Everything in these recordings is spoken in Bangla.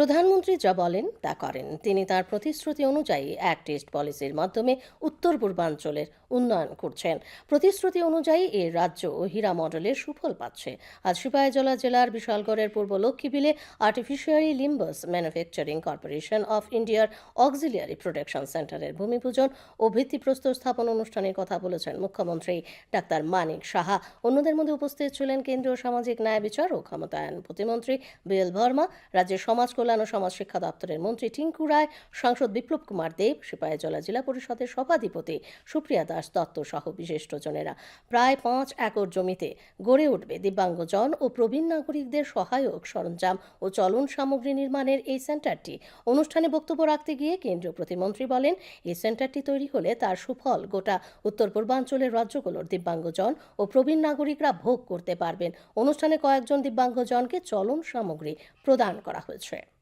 প্রধানমন্ত্রী যা বলেন তা করেন। তিনি তার প্রতিশ্রুতি অনুযায়ী অ্যাক্ট ইস্ট পলিসির মাধ্যমে উত্তর পূর্বাঞ্চলের উন্নয়ন করছেন। প্রতিশ্রুতি অনুযায়ী এ রাজ্য ও হীরা মডেলের সুফল পাচ্ছে। আজ সিপাহীজলা জেলার বিশালগড়ের পূর্ব লক্ষ্মীবিলে artificial limbs manufacturing corporation of ইন্ডিয়ার অক্সিলিয়ারি প্রোডাকশন সেন্টারের ভূমিপূজন ও ভিত্তিপ্রস্তর স্থাপন অনুষ্ঠানের কথা বলেছেন মুখ্যমন্ত্রী। ডাক্তার মানিক সাহা অন্যদের মধ্যে উপস্থিত ছিলেন কেন্দ্রীয় সামাজিক ন্যায় বিচার ও ক্ষমতায়ন প্রতিমন্ত্রী বিএল ভর্মা রাজ্যের সমাজ কল্যাণ ও সমাজ শিক্ষা দপ্তরের মন্ত্রী টিঙ্কু রায়, সাংসদ বিপ্লব কুমার দেব, সিপাহীজলা জেলা পরিষদের সভাধিপতি সুপ্রিয়া দাস দত্ত সহ বিশিষ্টজনেরা। প্রায় পাঁচ একর জমিতে গড়ে উঠবে দিব্যাঙ্গজন ও প্রবীণ নাগরিকদের সহায়ক সরঞ্জাম ও চলন সামগ্রী নির্মাণের এই সেন্টারটি। অনুষ্ঠানে বক্তব্য রাখতে গিয়ে কেন্দ্রীয় প্রতিমন্ত্রী বলেন, এই সেন্টারটি তৈরি হলে তার সুফল গোটা উত্তর পূর্বাঞ্চলের রাজ্যগুলোর দিব্যাঙ্গজন ও প্রবীণ নাগরিকরা ভোগ করতে পারবেন। অনুষ্ঠানে কয়েকজন দিব্যাঙ্গজনকে চলন সামগ্রী প্রদান করা হয়েছে।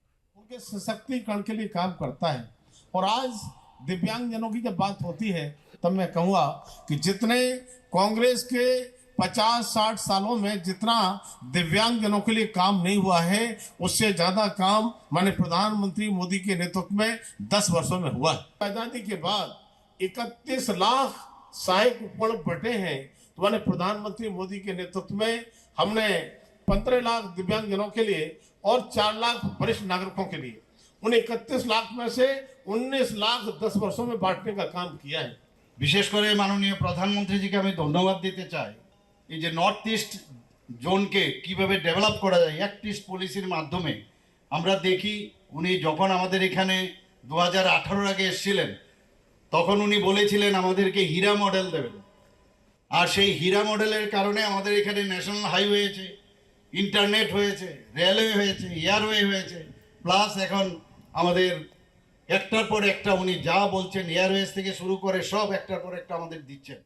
उनके सशक्तिकरण के लिए काम करता है। और आज दिव्यांग जनों की जब बात होती है, तब मैं कहूँगा कि जितने कांग्रेस के 50-60 सालों में जितना दिव्यांग जनों के लिए काम नहीं हुआ है, उससे ज़्यादा काम माने प्रधानमंत्री मोदी के नेतृत्व में 10 वर्षों में हुआ है। आज़ादी के बाद 31 लाख सहायक उपकरण बटे हैं। तो माने प्रधानमंत्री मोदी के नेतृत्व में हमने 15 लाख दिव्यांग जनों के लिए और 4 लाख वरिष्ठ नागरिकों के लिए उन 31 लाख में से 19 लाख 10 वर्षों में बांटने का काम किया है বিশেষ করে মাননীয় প্রধানমন্ত্রীজিকে আমি ধন্যবাদ দিতে চাই এই যে নর্থ ইস্ট জোনকে কিভাবে ডেভেলপ করা যায় অ্যাক্ট ইস্ট পলিসির মাধ্যমে আমরা দেখি উনি যখন আমাদের এখানে দু হাজার আঠারোর আগে এসেছিলেন তখন উনি বলেছিলেন আমাদেরকে হীরা মডেল দেবেন আর সেই হীরা মডেলের কারণে আমাদের এখানে ন্যাশনাল হাইওয়ে হয়েছে ইন্টারনেট হয়েছে, রেলওয়ে হয়েছে, এয়ারওয়ে হয়েছে প্লাস এখন আমাদের একটার পর একটা উনি যা বলছেন, এয়ারওয়েজ থেকে শুরু করে সব একটার পর একটা আমাদের দিচ্ছেন।